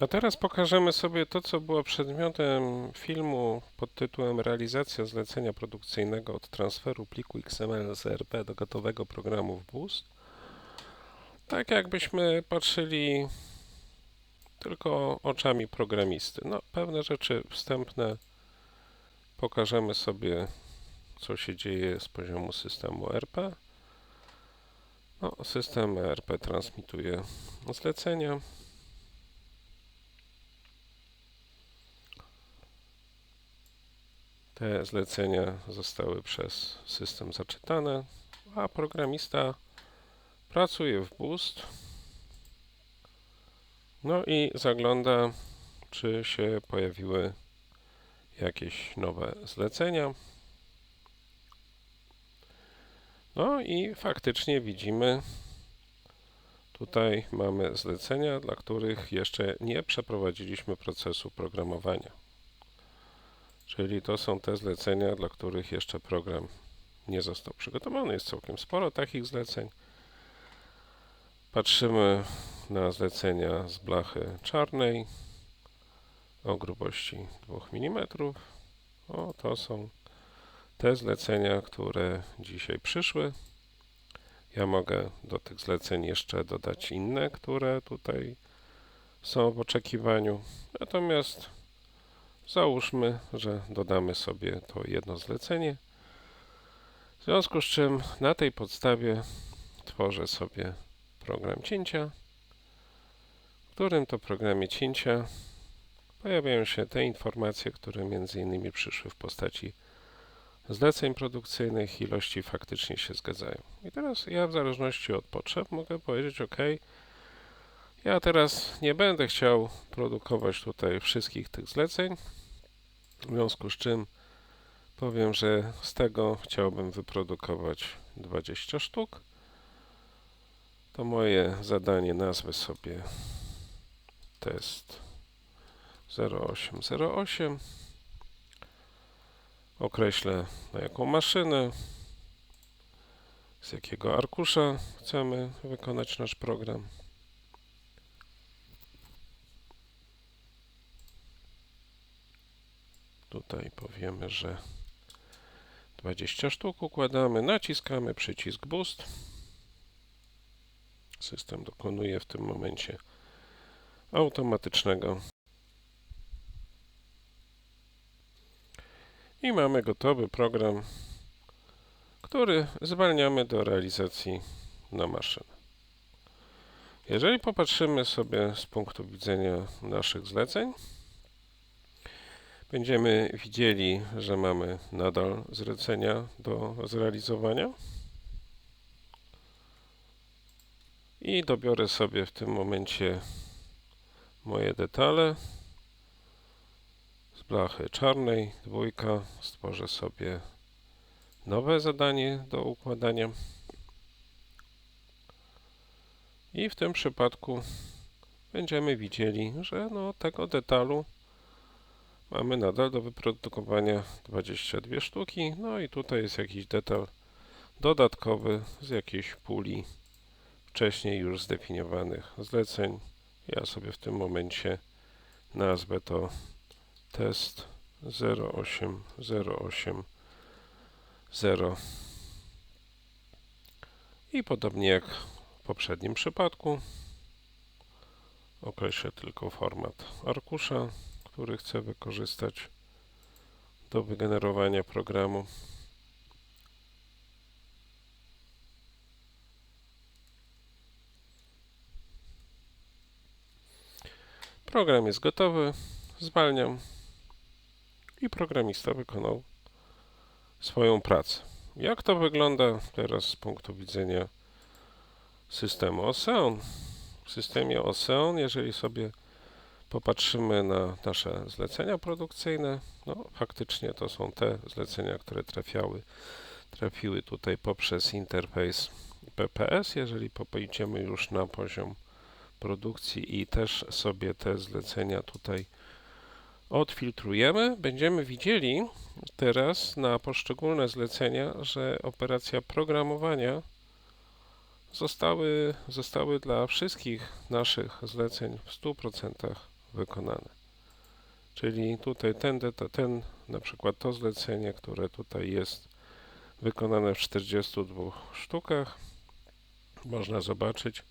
A teraz pokażemy sobie to, co było przedmiotem filmu pod tytułem Realizacja zlecenia produkcyjnego od transferu pliku XML z ERP do gotowego programu w Boost. Tak jakbyśmy patrzyli tylko oczami programisty. No, pewne rzeczy wstępne pokażemy sobie, co się dzieje z poziomu systemu ERP. No, system ERP transmituje zlecenia. Te zlecenia zostały przez system zaczytane, a programista pracuje w Boost. No i zagląda, czy się pojawiły jakieś nowe zlecenia. No i faktycznie widzimy, tutaj mamy zlecenia, dla których jeszcze nie przeprowadziliśmy procesu programowania. Czyli to są te zlecenia, dla których jeszcze program nie został przygotowany. Jest całkiem sporo takich zleceń. Patrzymy na zlecenia z blachy czarnej o grubości 2 mm. O, to są te zlecenia, które dzisiaj przyszły. Ja mogę do tych zleceń jeszcze dodać inne, które tutaj są w oczekiwaniu. Natomiast Załóżmy, że dodamy sobie to jedno zlecenie. W związku z czym na tej podstawie tworzę sobie program cięcia, w którym to programie cięcia pojawiają się te informacje, które między innymi przyszły w postaci zleceń produkcyjnych, ilości faktycznie się zgadzają. I teraz ja w zależności od potrzeb mogę powiedzieć OK, ja teraz nie będę chciał produkować tutaj wszystkich tych zleceń, w związku z czym powiem, że z tego chciałbym wyprodukować 20 sztuk. To moje zadanie nazwę sobie test 0808. Określę na jaką maszynę, z jakiego arkusza chcemy wykonać nasz program. Tutaj powiemy, że 20 sztuk układamy, naciskamy przycisk Boost. System dokonuje w tym momencie automatycznego. I mamy gotowy program, który zwalniamy do realizacji na maszynę. Jeżeli popatrzymy sobie z punktu widzenia naszych zleceń, Będziemy widzieli, że mamy nadal zlecenia do zrealizowania. I dobiorę sobie w tym momencie moje detale z blachy czarnej, dwójka, stworzę sobie nowe zadanie do układania. I w tym przypadku będziemy widzieli, że no, tego detalu Mamy nadal do wyprodukowania 22 sztuki. No i tutaj jest jakiś detal dodatkowy z jakiejś puli wcześniej już zdefiniowanych zleceń. Ja sobie w tym momencie nazwę to test 0808 0 i podobnie jak w poprzednim przypadku określę tylko format arkusza który chcę wykorzystać do wygenerowania programu. Program jest gotowy, zwalniam i programista wykonał swoją pracę. Jak to wygląda teraz z punktu widzenia systemu Ocean? W systemie Ocean, jeżeli sobie popatrzymy na nasze zlecenia produkcyjne, no faktycznie to są te zlecenia, które trafiały, trafiły tutaj poprzez interfejs PPS. Jeżeli pójdziemy już na poziom produkcji i też sobie te zlecenia tutaj odfiltrujemy, będziemy widzieli teraz na poszczególne zlecenia, że operacja programowania zostały, zostały dla wszystkich naszych zleceń w 100% wykonane. Czyli tutaj ten, ten na przykład to zlecenie, które tutaj jest wykonane w 42 sztukach, można zobaczyć,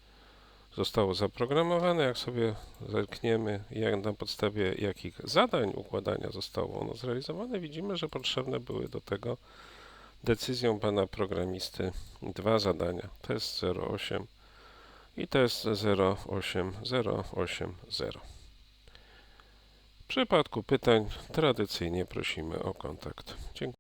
zostało zaprogramowane. Jak sobie zerkniemy, jak na podstawie jakich zadań układania zostało ono zrealizowane, widzimy, że potrzebne były do tego decyzją pana programisty dwa zadania. Test 08 i test 08080. W przypadku pytań tradycyjnie prosimy o kontakt. Dziękuję.